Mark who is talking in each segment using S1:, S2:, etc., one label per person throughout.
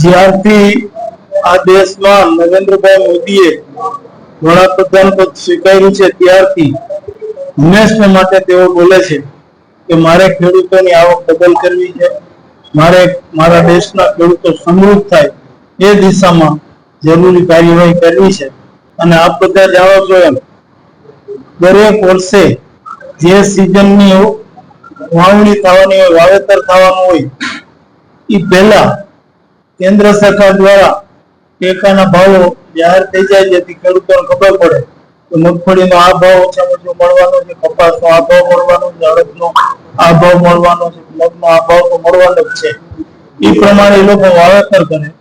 S1: જ્યારથી આ દેશમાં નરેન્દ્રભાઈ મોદીએ વડાપ્રધાન પદ સ્વીકાર્યું છે, ત્યારથી હંમેશને માટે તેઓ બોલે છે કે મારે ખેડૂતોની આવક ડબલ કરવી છે, મારે મારા દેશના ખેડૂતો સમૃદ્ધ થાય એ દિશામાં જરૂરી કાર્યવાહી કરવી છે. અને આપ બધા જાણો છો એમ, દરેક વર્ષે જે સિઝનની વાવણી થવાની હોય, વાવેતર થવાનું હોય એ પહેલા કેન્દ્ર સરકાર દ્વારા ટેકાના ભાવો જાહેર થઈ જાય જેથી ખેડૂતોને ખબર પડે કે મગફળીનો આ ભાવ ઓછામાં ઓછો મળવાનો છે, કપાસનો આ ભાવ મળવાનો છે અડદનો આ ભાવ મળવાનો છે મગનો આ ભાવ તો મળવાનો જ છે. એ પ્રમાણે એ લોકો વાવેતર કરે.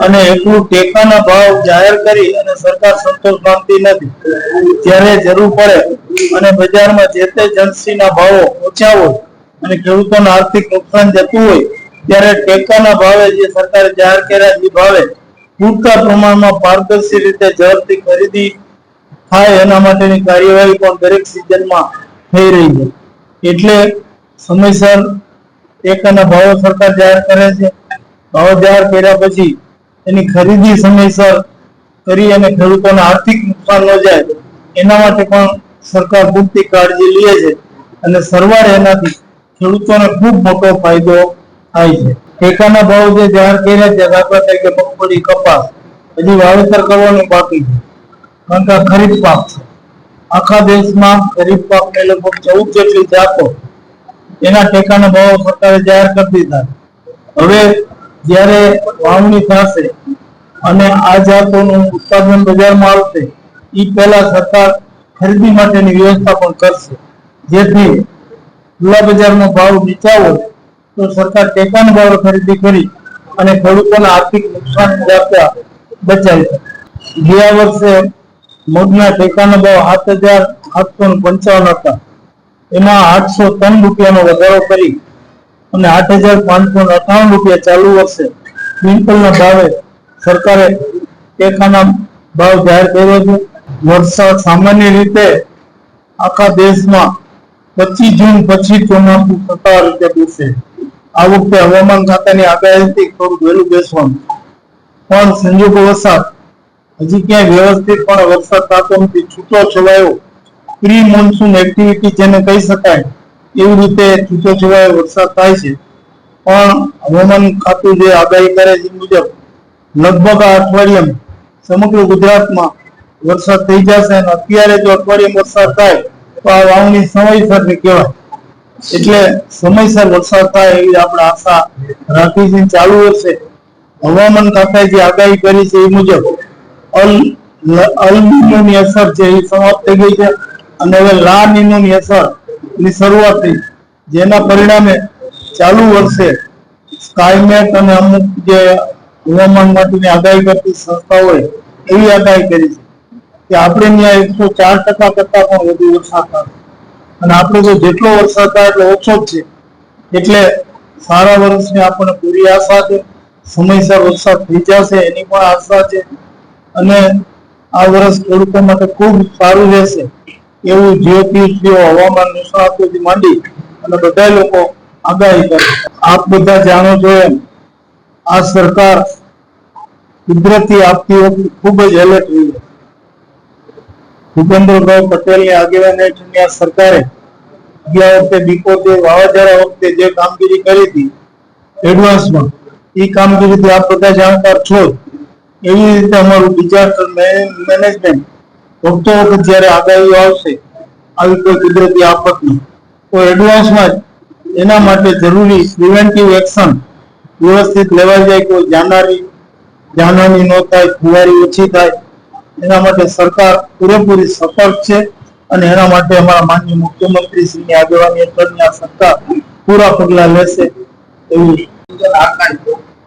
S1: અને એટલું ટેકાના ભાવ જાહેર કરી અને સરકાર સંતોષ માનતી નથી. જ્યારે જરૂર પડે અને બજારમાં જે તે જન્સીના ભાવો ઓછા હોય અને ખેડૂતોને આર્થિક નુકસાન જતું હોય ત્યારે ટેકાના ભાવે જે સરકારે જાહેર કર્યા એ ભાવે પૂરતા પ્રમાણમાં પારદર્શી રીતે ઝડપથી ખરીદી થાય એના માટેની કાર્યવાહી પણ દરેક સિઝનમાં થઈ રહી છે. એટલે સમયસર ટેકાના ભાવો સરકાર જાહેર કરે છે, ભાવ જાહેર કર્યા પછી એની ખરીદી સમયસર કરી અને ખેડૂતોને આર્થિક નુકસાન ન જાય, એના માટે પણ સરકાર પૂરતી કાળજી લે છે. અને સરવાળે એનાથી ખેડૂતોને ખૂબ મોટો ફાયદો થાય છે. ટેકાના ભાવ જે જાહેર કર્યા છે, દાખલા તરીકે મગફળી, કપાસ, હજી વાવેતર કરવાનું બાકી છે. કારણ કે ખરીફ પાક છે. આખા દેશમાં ખરીફ પાકને લગભગ ચૌદ જેટલી જાતો એના ટેકાના ભાવ સરકારે જાહેર કરી દીધા. હવે જ્યારે વાવણી થશે અને આ જાતોનું ઉત્પાદન બજારમાં આવશે એ પહેલા સરકાર ખરીદી માટેની વ્યવસ્થા પણ કરશે. જેથી ખુલ્લા બજારનો ભાવ નીચા હોય તો સરકાર ટેકાના ભાવે ખરીદી કરી અને ખેડૂતોના આર્થિક નુકસાન જાતા બચાવી ગયા વર્ષે મગના ટેકાના ભાવ સાત હજાર સાતસો પંચાવન હતા. એમાં આઠસો ત્રણ રૂપિયાનો વધારો કરી અને આઠ હજાર પાંચસો અઠાવન રૂપિયા ચાલુ વર્ષે ક્વિન્ટલના ભાવે સરકારે ટેકાના ભાવ જાહેર કર્યો છે. વરસાદ સામાન્ય રીતે આખા દેશમાં પચીસ જૂન પછી ચોમાસું સત્તાવાર રીતે બેસે. આ વખતે હવામાન ખાતાની આગાહીથી થોડું વહેલું બેસવાનું. પણ સંજોગો વરસાદ હજી ક્યાંય વ્યવસ્થિત પણ વરસાદ થતો નથી, છૂટો છવાયો. પ્રી મોન્સૂન એક્ટિવિટી જેને કહી શકાય, એવી રીતે છૂટો છવાયો વરસાદ થાય છે. પણ હવામાન ખાતું જે આગાહી કરે છે મુજબ, લગભગ આ અઠવાડિયામાં સમગ્ર ગુજરાતમાં વરસાદ થઈ જશે અને અત્યારે જો અઠવાડિયામાં વરસાદ થાય, તો આ વાવણી સમયસર કહેવાય. એટલે સમયસર વરસાદ થાય એવી આપણે આશા રાખી ચાલુ વર્ષે હવામાન ખાતાએ જે આગાહી કરી છે એ મુજબ અલ અલ અસર છે એ સમાપ્ત થઈ ગઈ છે અને હવે લા અસરની શરૂઆત થઈ જેના પરિણામે ચાલુ વર્ષે સ્કાયમેટ અને અમુક જે હવામાન માટેની આગાહી કરતી સંસ્થાઓએ એવી આગાહી કરી છે કે આપણે ત્યાં એકસો ચાર ટકા કરતા પણ વધુ વરસાદ થાય અને આપણે જો જેટલો વરસાદ થાય એટલો ઓછો જ છે. એટલે સારા વર્ષની આપણને પૂરી આશા છે, સમયસર વરસાદ થઈ જશે એની પણ આશા છે અને આ વર્ષ ખેડૂતો માટે ખૂબ સારું રહેશે. એવું જ્યોતિષીઓ હવામાન નિષ્ણાતોથી માંડી અને બધા લોકો આગાહી કરે આપ બધા જાણો છો એમ, આ સરકાર કુદરતી આપતી વખતે ખૂબ જ એલર્ટ રહી ભૂપેન્દ્રભાઈ પટેલની આગેવાની હેઠળની આ સરકારે ગયા વખતે બીકોતેર વાવાઝોડા વખતે જે કામગીરી કરી હતી, એડવાન્સમાં, એ કામગીરીથી આપ બધા જાણકાર છો. એવી રીતે અમારું ડિઝાસ્ટર મેનેજમેન્ટ વખતો વખત જ્યારે આગાહીઓ આવશે, આવી કોઈ કુદરતી આફતની તો એડવાન્સમાં જ એના માટે જરૂરી પ્રિવેન્ટિવ એક્શન વ્યવસ્થિત લેવાઈ જાય કોઈ જાનહાની જાનહાની ન થાય ખુવારી ઓછી થાય એના માટે સરકાર પૂરેપૂરી સતર્ક છે અને એના માટે અમારા માનનીય મુખ્યમંત્રી શ્રીની આગેવાની હેઠળની આ સરકાર પૂરા પગલા લેશે એવું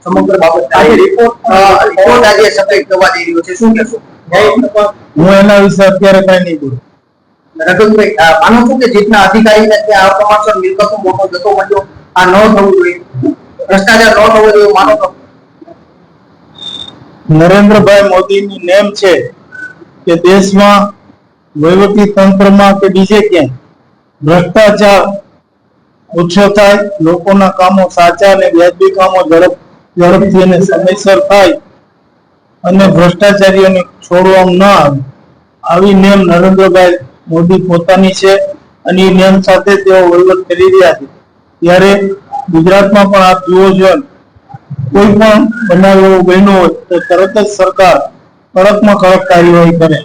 S2: સમગ્ર બાબતે રિપોર્ટ આજે સબમિટ કરવા જઈ રહ્યો છે. શું કહેશો
S1: હું એના વિશે અત્યારે કઈ નહીં બોલું.
S2: રઘુભાઈ માનું છો કે જીતના અધિકારીને ત્યાં આ પ્રમાણસર મિલકતો મોટો જતો મળ્યો આ ન થવું જોઈએ. ભ્રષ્ટાચાર ન થવો જોઈએ માનો
S1: નરેન્દ્રભાઈ મોદીની નેમ છે કે દેશમાં વહીવટી તંત્રમાં કે બીજે ક્યાંય ભ્રષ્ટાચાર ઓછો થાય, લોકોના કામો સાચા અને વ્યાજબી કામો ઝડપ, ઝડપથી અને સમયસર થાય અને ભ્રષ્ટાચારીઓને છોડવામાં ન આવે. આવી નેમ નરેન્દ્રભાઈ મોદી પોતાની છે અને એ નેમ સાથે તેઓ વહીવટ કરી રહ્યા છે. ત્યારે ગુજરાતમાં પણ આપ જુઓ છો કોઈ પણ બનાવ એવો બન્યો હોય તો તરત જ સરકાર કડકમાં કડક કાર્યવાહી કરે.